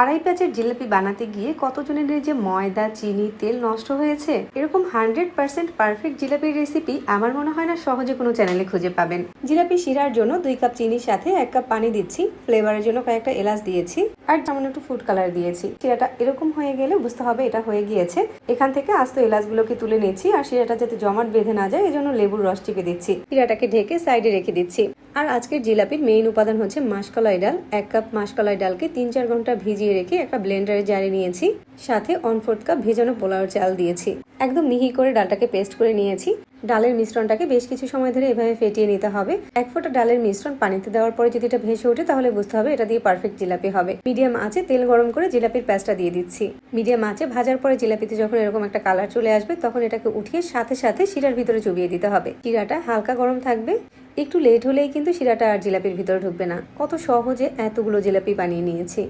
আড়াই প্যাচের জিলাপি বানাতে গিয়ে কতজনের যে ময়দা, চিনি, তেল নষ্ট হয়েছে? এরকম হান্ড্রেড পার্সেন্ট পারফেক্ট জিলাপির রেসিপি আমার মনে হয় না সহজে কোনো চ্যানেলে খুঁজে পাবেন। জিলাপি শিরার জন্য দুই কাপ চিনির সাথে এক কাপ পানি দিচ্ছি। ফ্লেভারের জন্য কয়েকটা এলাচ দিয়েছি। আর সামান্য একটু ফুড কালার দিয়েছি। শিরাটা এরকম হয়ে গেলে বুঝতে হবে এটা হয়ে গিয়েছে। এখান থেকে আস্ত এলাচগুলোকে তুলে নিচ্ছি। আর শিরাটা যাতে জমাট বেঁধে না যায় এই জন্য লেবুর রস টিপে দিচ্ছি। শিরাটাকে ঢেকে সাইডে রেখে দিচ্ছি। আর আজকের জিলাপির মেইন উপাদান হচ্ছে মাসকলাই ডাল। এক কাপ মাসকলাই ডালকে তিন চার ঘণ্টা ভিজিয়ে রেখে একটা ব্লেন্ডারে জারে নিয়েছি। সাথে অন ফোর্থ কাপ ভেজানো পোলাও চাল দিয়েছি। একদম মিহি করে ডালটাকে পেস্ট করে নিয়েছি। ডালের মিশ্রণটাকে বেশ কিছু সময় ধরে এভাবে ফেটিয়ে নিতে হবে। এক ফোঁটা ডালের মিশ্রণ পানিতে দেওয়ার পরে যদি এটা ভেসে ওঠে তাহলে বুঝতে হবে এটা দিয়ে পারফেক্ট জিলাপি হবে। মিডিয়াম আঁচে তেল গরম করে জিলাপির প্যাঁচটা দিয়ে দিচ্ছি। মিডিয়াম আঁচে ভাজার পরে জিলাপিতে যখন এরকম একটা কালার চলে আসবে তখন এটাকে উঠিয়ে সাথে সাথে শিরার ভিতরে চুবিয়ে দিতে হবে। শিরাটা হালকা গরম থাকবে। একটু লেট হলেই কিন্তু শিরাটা আর জিলাপির ভিতরে ঢুকবে না। কত সহজে এতগুলো জিলাপি বানিয়ে নিয়েছি।